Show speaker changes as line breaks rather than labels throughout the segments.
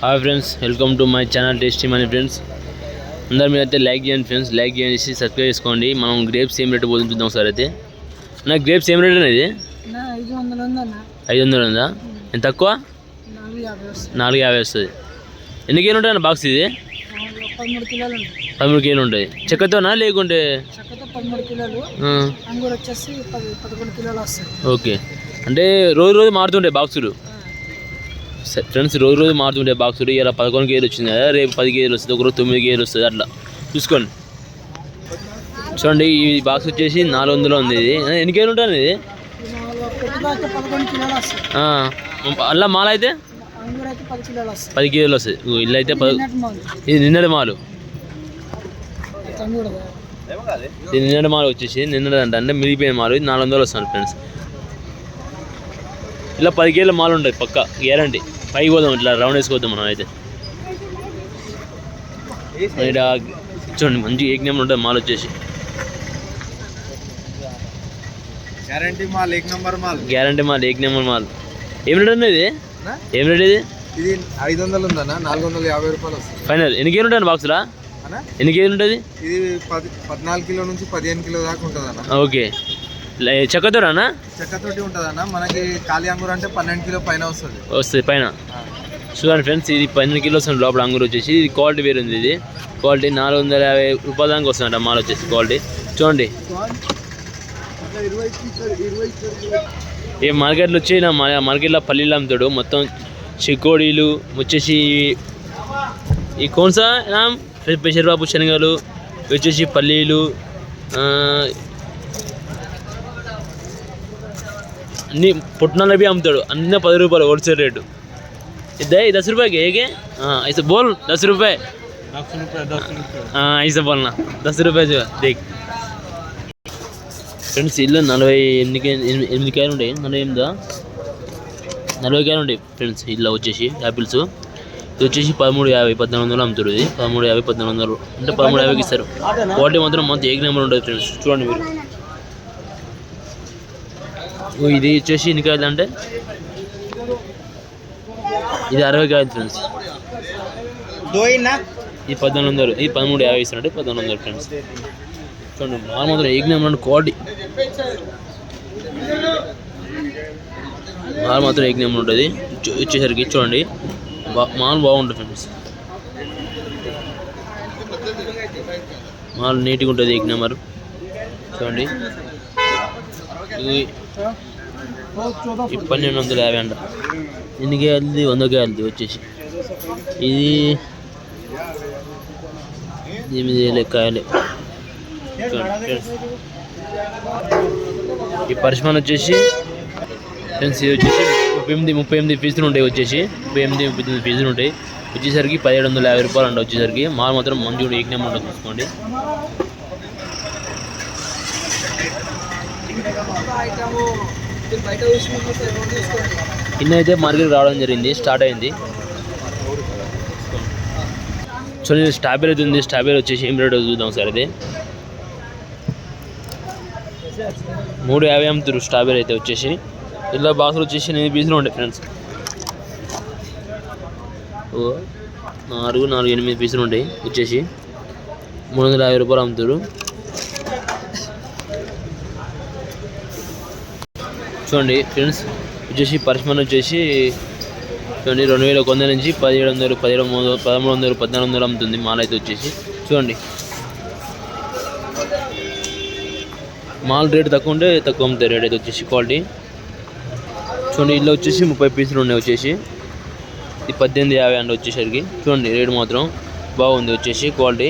Hi friends welcome to my channel tasty money friends అందరు మీరు అయితే లైక్ చేయండి ఫ్రెండ్స్ లైక్ చేసి సబ్స్క్రైబ్ చేసుకోండి. మనం గ్రేప్స్ ఏం రేటు పోతుంది చూద్దాం సార్ అయితే. నా గ్రేప్స్ ఏం రేట్ అనేది
ఐదు వందలు
ఉందా ఎంత తక్కువ?
నాలుగు యాభై వస్తుంది.
ఎన్ని కేలు ఉంటుంది బాక్స్ ఇది?
పదమూడు ఉంటాయి.
కేలు ఉంటుంది చెక్కతోనా లేకుంటే? ఓకే. అంటే రోజు రోజు మారుతుంటాయి బాక్సులు ఫ్రెండ్స్ రోజు రోజు మారుతుంటాయి బాక్సులు ఇలా పదకొండు గేర్లు వచ్చింది కదా రేపు పది గేర్లు వస్తుంది ఒకరోజు తొమ్మిది గేర్లు వస్తుంది అట్లా. చూసుకోండి. చూడండి ఈ బాక్స్ వచ్చేసి నాలుగు వందలు ఉంది ఇది. ఎన్ని గేర్లు ఉంటుంది ఇది?
అలా అయితే
మాల అయితే?
పది కిలోలు వస్తాయి
ఇల్లు అయితే పది ఇది నిన్నటి మాలు. ఇది నిన్నటి మాలు వచ్చేసి నిన్నటి అంటే మిగిలిపోయిన మాలు. ఇది నాలుగు వందలు వస్తుంది ఫ్రెండ్స్. ఇలా పది కేజీల మాలు ఉంటుంది పక్క. గ్యారంటీ. పైకి పోదాం ఇట్లా రౌండ్ వేసుకోవద్దాం మనం అయితే. ఇక్కడ చూడండి మంచి నెంబర్ ఉంటుంది మాల్ వచ్చేసి.
గ్యారంటీ మాల్ ఏక్ నంబర్ మాల్.
గ్యారంటీ మాల్ ఏక్ నెంబర్ మాల్. ఏం రేట్ ఉంది ఇది? ఏం రేట్ ఇది?
ఇది ఐదు వందలు ఉందన్న నాలుగు వందల యాభై రూపాయలు వస్తుంది.
ఫైనల్ ఎన్ని కేజీలు ఉంటుంది బాక్స్లా ఎన్ని కేజీలు ఉంటుంది?
ఇది పది పద్నాలుగు కిలో నుంచి పదిహేను కిలో దాకా ఉంటుంది అన్న
ఓకే. చెక్కతోరానా
చెక్కతోటి ఉంటుంది అన్న మనకి కాలి అంగూరు అంటే పన్నెండు కిలో పైన వస్తుంది.
వస్తుంది పైన. చూడండి ఫ్రెండ్స్ ఇది పన్నెండు కిలో వస్తుంది లోపల అంగూరు వచ్చేసి ఇది క్వాలిటీ వేరు ఉంది ఇది. క్వాలిటీ నాలుగు వందల యాభై రూపాయల దాకా వస్తుందంట మాల్ వచ్చేసి క్వాలిటీ. చూడండి. ఈ మార్కెట్లో వచ్చి నా మార్కెట్లో పల్లీలు అమ్ముతాడు. మొత్తం చికోడీలు వచ్చేసి ఈ కోన్సా పెసరబాబు శనగలు వచ్చేసి పల్లీలు అన్ని పుట్నాలవి అమ్ముతాడు. అన్నీ పది రూపాయలు హోల్సేల్ రేటు ఇదే దశ రూపాయకి ఏకే? ఐస బోల్ దశ రూపాయ. ఐస బోల్ నా. దశ రూపాయ దేక్. ఫ్రెండ్స్ ఇల్లు నలభై ఎనిమిది ఎనిమిది కాయలు ఉంటాయి నలభై ఎనిమిదా? నలభై కాయలు ఉంటాయి ఫ్రెండ్స్ ఇల్లు వచ్చేసి యాపిల్స్. ఇది వచ్చేసి పదమూడు యాభై పద్నాలుగు వందలు అమ్ముతారు ఇది. పదమూడు యాభై పద్నాలుగు వందలు. అంటే పదమూడు యాభైకి ఇస్తారు. క్వాలిటీ మాత్రం మంత్ ఏక నెంబర్ ఉంటుంది ఫ్రెండ్స్. చూడండి మీరు. ఇది వచ్చేసి ఎన్ని కాయలు అంటే? ఇది అరవై కాయలు ఫ్రెండ్స్ ఇది పద్నాలుగు వందలు ఇది పదమూడు యాభై ఇస్తున్నట్టు పద్నాలుగు వందలు ఫ్రెండ్స్ చూడండి మాల్ మాత్రం ఏక్ నెంబర్ క్వాలిటీ మాల్ మాత్రం నెంబర్ ఉంటుంది. వచ్చే- వచ్చేసరికి చూడండి మాల్ బాగుంటుంది ఫ్రెండ్స్ మాల్ నీట్గా ఉంటుంది నెంబర్ చూడండి. ఇది పన్నెండు వందల యాభై అంట ఎన్ని కేయాలది వంద కేయాలది వచ్చేసి. ఇది ఎనిమిది వేల ఈ పరిశ్రమ వచ్చేసి ఫ్రెండ్స్ ఇది వచ్చేసి ముప్పై ఎనిమిది ముప్పై ఎనిమిది ఫీజులు ఉంటాయి వచ్చేసి. ముప్పై ఎనిమిది ముప్పై తొమ్మిది ఫీజులు ఉంటాయి. వచ్చేసరికి పదిహేడు వందల యాభై రూపాయలు అండి వచ్చేసరికి. మాల్ మాత్రం మంచి ఏక్ నెంబర్ ఉంటుంది చూసుకోండి. నిన్న అయితే మార్కెట్ రావడం జరిగింది స్టార్ట్ అయింది. చూడండి స్ట్రాబెరీ అయితే ఉంది స్ట్రాబెరీ వచ్చేసి ఏం రేట్ చూద్దాం సార్ అది మూడు యాభై అమ్ముతారు స్ట్రాబెరీ అయితే వచ్చేసి. ఇలా బాక్సులు వచ్చేసి నేను పీసులు ఉండే ఫ్రెండ్స్ ఓ నాలుగు నాలుగు ఎనిమిది పీసులు ఉంటాయి వచ్చేసి. మూడు వందల యాభై రూపాయలు అమ్ముతారు చూడండి ఫ్రెండ్స్ వచ్చేసి పరిశ్రమ వచ్చేసి చూడండి రెండు వేల ఒక వందల నుంచి పదిహేడు వందలు పదిహేడు వందలు పదమూడు వందలు పద్నాలుగు వందలు అమ్ముతుంది మాల్ అయితే వచ్చేసి. చూడండి. మాల్ రేట్ తక్కువ ఉంటే తక్కువ అమ్ముతాయి రేట్ అయితే వచ్చేసి క్వాలిటీ. చూడండి ఇల్లు వచ్చేసి ముప్పై పీసులు ఉన్నాయి వచ్చేసి. ఇది పద్దెనిమిది యాభై అండి వచ్చేసరికి. చూడండి రేటు మాత్రం బాగుంది వచ్చేసి క్వాలిటీ.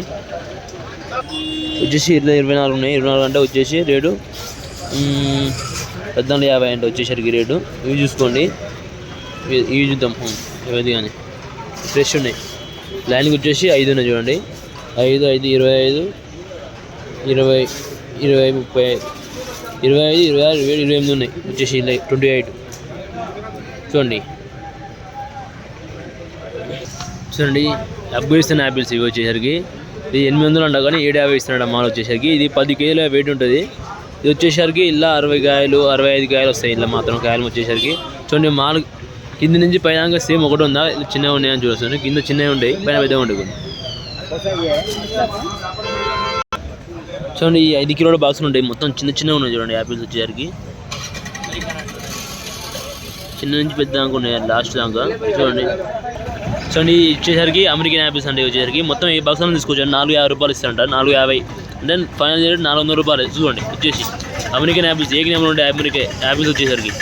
వచ్చేసి ఇరవై ఇరవై నాలుగు ఉన్నాయి. ఇరవై నాలుగు అంటే వచ్చేసి రేటు పద్నాలుగు యాభై అంటే వచ్చేసరికి రేటు. ఇవి చూసుకోండి. ఇవి చూద్దాం. ఉమ్, ఏది కానీ? ఫ్రెష్ ఉన్నాయి. లైన్కి వచ్చేసి ఐదు ఉన్నాయి చూడండి. ఐదు ఐదు ఇరవై ఐదు ఇరవై ఇరవై ముప్పై ఇరవై ఐదు ఇరవై ఆరు ఇరవై ఏడు ఇరవై ఎనిమిది ఉన్నాయి. వచ్చేసి ట్వంటీ ఎయిట్. చూడండి. చూడండి. డబ్బు ఇస్తున్న యాపిల్స్ ఇవి వచ్చేసరికి. ఇది ఎనిమిది వందలు అంట కానీ ఏడు యాభై ఇస్తున్నాడు మాల్ వచ్చేసరికి. ఇది పది కేజీల వెయిట్ ఉంటుంది. ఇది వచ్చేసరికి ఇలా అరవై కాయలు అరవై ఐదు కాయలు వస్తాయి ఇలా మాత్రం కాయలు వచ్చేసరికి. చూడండి మాల్ కింద నుంచి పైన సేమ్ ఒకటి ఉందా? చిన్నవి ఉన్నాయని చూస్తుంది కింద చిన్నవి ఉండేవి పైన పెద్దగా ఉంటాయి చూడండి ఈ ఐదు కిలోల బాక్సులు ఉంటాయి. మొత్తం చిన్న చిన్నవి ఉన్నాయి చూడండి యాపిల్స్ వచ్చేసరికి. చిన్న నుంచి పెద్ద దాకా ఉన్నాయి లాస్ట్ దాకా. చూడండి. చూడండి ఇచ్చేసరికి వచ్చేసరికి అమెరికన్ యాపిల్స్ అంటే వచ్చేసరికి. మొత్తం ఈ బాక్స్ తీసుకొచ్చాను నాలుగు యాభై రూపాయలు ఇస్తారంట. నాలుగు యాభై. దెన్ ఫైనల్ రేట్ నాలుగు వందల రూపాయలు. చూడండి వచ్చేసి. అమెరికన్ యాపిల్స్ ఏ జ్ఞాపకం ఉంటాయి అమెరికా యాపిల్స్ వచ్చేసరికి.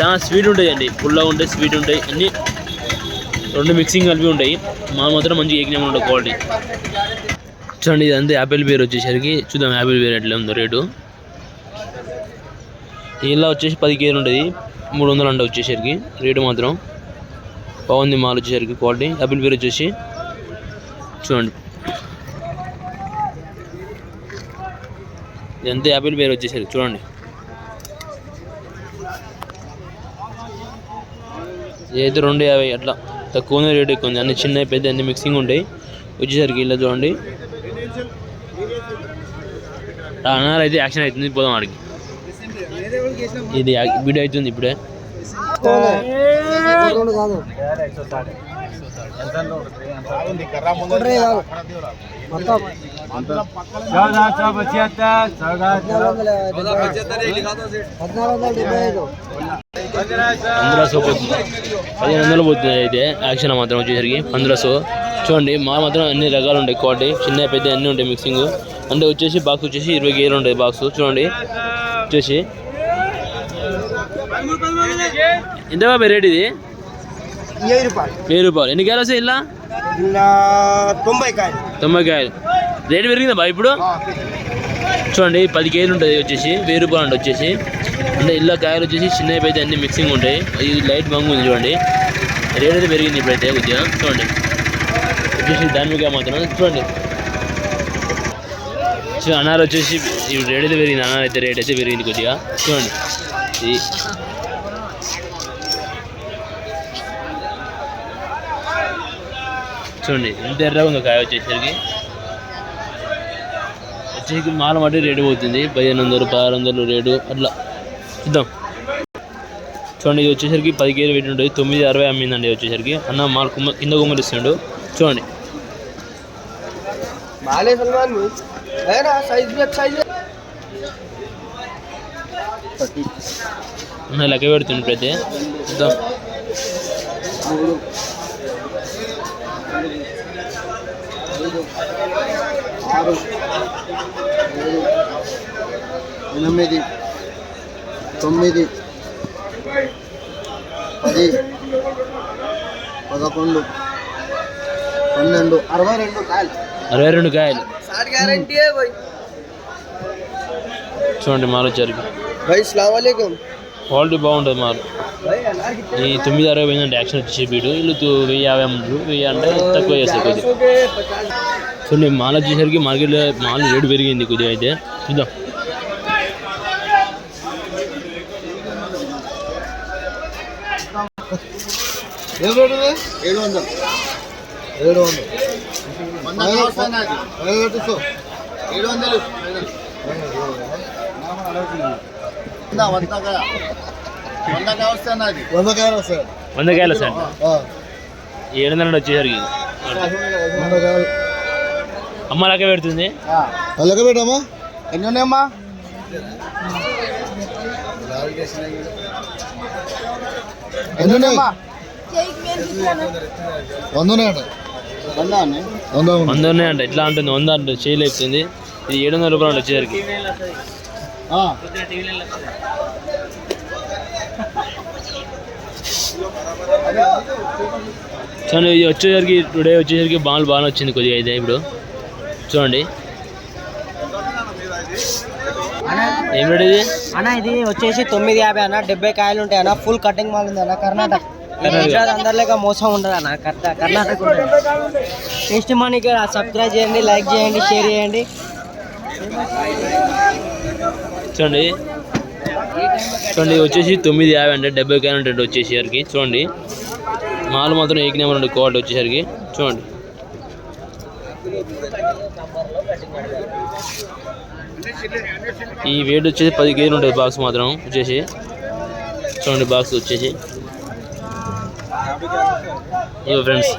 చాలా స్వీట్ ఉంటాయండి. పుల్లగా ఉంటాయి స్వీట్ ఉంటాయి. అన్నీ రెండు మిక్సింగ్ కలిపి ఉంటాయి. మా మాత్రం మంచి ఏ జ్ఞాపకం ఉంటాయి క్వాలిటీ చూడండి ఇదంతా యాపిల్ బేర్ వచ్చేసరికి. చూద్దాం యాపిల్ బేర్ ఎట్లా ఉందో రేటు. ఇలా వచ్చేసి పది కేజీలు ఉంటుంది. మూడు వందలు అంట వచ్చేసరికి. రేటు మాత్రం. బాగుంది మాల్ వచ్చేసరికి క్వాలిటీ యాపిల్ బేర్ వచ్చేసి. చూడండి. ఇదంతా యాపిల్ బేర్ వచ్చేసరికి చూడండి. ఇదైతే రెండు యాభై అట్లా. తక్కువ ఉంది రేట్ ఎక్కువ ఉంది. అన్ని చిన్న పెద్ద అన్ని మిక్సింగ్ ఉంటాయి. వచ్చేసరికి ఇలా చూడండి. అన్నారు అయితే యాక్షన్ అవుతుంది. పోదాం ఆడికి. ఇది వీడియో అవుతుంది ఇప్పుడే. పదిహేను వందలు పోతుంది అయితే యాక్షన్ మాత్రం వచ్చేసరికి పంద్రా సో చూడండి మా మాత్రం అన్ని రకాలు ఉంటాయి క్వాలిటీ చిన్న పెద్ద అన్నీ ఉంటాయి మిక్సింగ్ అంటే వచ్చేసి బాక్స్ వచ్చేసి ఇరవై గేలు ఉంటాయి బాక్స్ చూడండి వచ్చేసి ఎంత బాబాయ్ రేట్ ఇది
వెయ్యి రూపాయలు
వెయ్యి రూపాయలు ఎన్ని కాయలు వస్తాయి ఇలా?
తొంభై కాయలు.
తొంభై కాయలు. రేటు పెరిగిందా బా ఇప్పుడు? చూడండి పది కేజీలు ఉంటుంది వచ్చేసి. వెయ్యి రూపాయలు అంటే వచ్చేసి. అంటే ఇలా కాయలు వచ్చేసి చిన్నవి అయితే అన్ని మిక్సింగ్ ఉంటాయి. ఇది లైట్ బంగు ఉంది చూడండి. రేట్ అయితే పెరిగింది ఇప్పుడైతే కొద్దిగా. చూడండి. వచ్చేసి దానిమిగా మాత్రం చూడండి. సో అనార్ వచ్చేసి రేట్ అయితే పెరిగింది. అనార్ అయితే రేట్ అయితే పెరిగింది కొద్దిగా. చూడండి. చూడండి ఎంత ఎర్రగా ఉంది కాయ వచ్చేసరికి. వచ్చేసరికి మాల మట్టి రేటు పోతుంది పదిహేను వందలు పదహారు వందలు రేటు అట్లా. చూద్దాం. చూడండి ఇది వచ్చేసరికి పది కేజీ పెట్టి ఉంటుంది తొమ్మిది అరవై అమ్మిందండి వచ్చేసరికి. అన్న మాల కుమ్మ కింద
కుమ్మలు ఇస్తున్నాడు
చూడండి. లెక్క పెడుతుంది ప్రతి చూద్దాం.
ఆరు ఏడు ఎనిమిది తొమ్మిది పది పదకొండు పన్నెండు అరవై రెండు కాయలు
అరవై రెండు కాయలు
साठ गारंटी है भाई
చూడండి మాల్ వచ్చేసరికి
भाई सलाम वालेकुम
క్వాలిటీ బాగుంటుంది
మాకు.
ఈ తొమ్మిది అరవై పోయిందంటే యాక్షన్ వచ్చేసి బీడు. వీళ్ళు వెయ్యి యాభై అమ్ముడు వెయ్యి అంటే తక్కువ చేస్తారు కొద్దిగా.
సో
నేను మాల వచ్చేసరికి మార్కెట్లో మాల రేటు పెరిగింది కొద్దిగా అయితే. చూద్దాం.
ఏడు వందలు. ఏడు వందలు ఏడు వందలు. ఏడు వందలు వందకాయ వందకాయ వస్తే నాది వందకాయలు వస్తాయి
వంద కాయలు సార్? ఏడు వందల వచ్చేసరికి.
వందకాయలు
అమ్మ లెక్క పెడుతుంది.
పెట్టమ్మా. ఎన్ని ఉన్నాయమ్మా ఎన్ని ఉన్నాయమ్మా వంద ఉన్నాయట. వంద
ఎట్లా ఉంటుంది వంద అంటే చేయలేపుతుంది ఇది ఏడు వందల రూపాయలు వచ్చేసరికి. చూడండి ఇది వచ్చేసరికి టుడే వచ్చేసరికి బాల్ బాగా వచ్చింది కొద్దిగా అయితే ఇప్పుడు. చూడండి. ఏం రేట్ ఇది?
అన్న ఇది వచ్చేసి తొమ్మిది యాభై అన్న డెబ్బై కాయలు ఉంటాయి అన్న ఫుల్ కటింగ్ మాల్ ఉంది అన్న కర్ణాటక.
కర్ణాటక.
అందరిలేక మోసం ఉండదు అన్న కర్ణాటక టేస్ట్ మనీకి సబ్స్క్రైబ్ చేయండి లైక్ చేయండి షేర్ చేయండి.
చూడండి. చూడండి వచ్చేసి తొమ్మిది యాభై అంటే డెబ్బై కాయలు ఉంటుంది వచ్చేసరికి చూడండి. మాలు మాత్రం ఏక నెంబర్ ఉంటుంది క్వాలిటీ వచ్చేసరికి చూడండి. ఈ వెయిట్ వచ్చేసి పది కేజీలు ఉంటుంది బాక్స్ మాత్రం వచ్చేసి. చూడండి బాక్స్ వచ్చేసి. ఇగో ఫ్రెండ్స్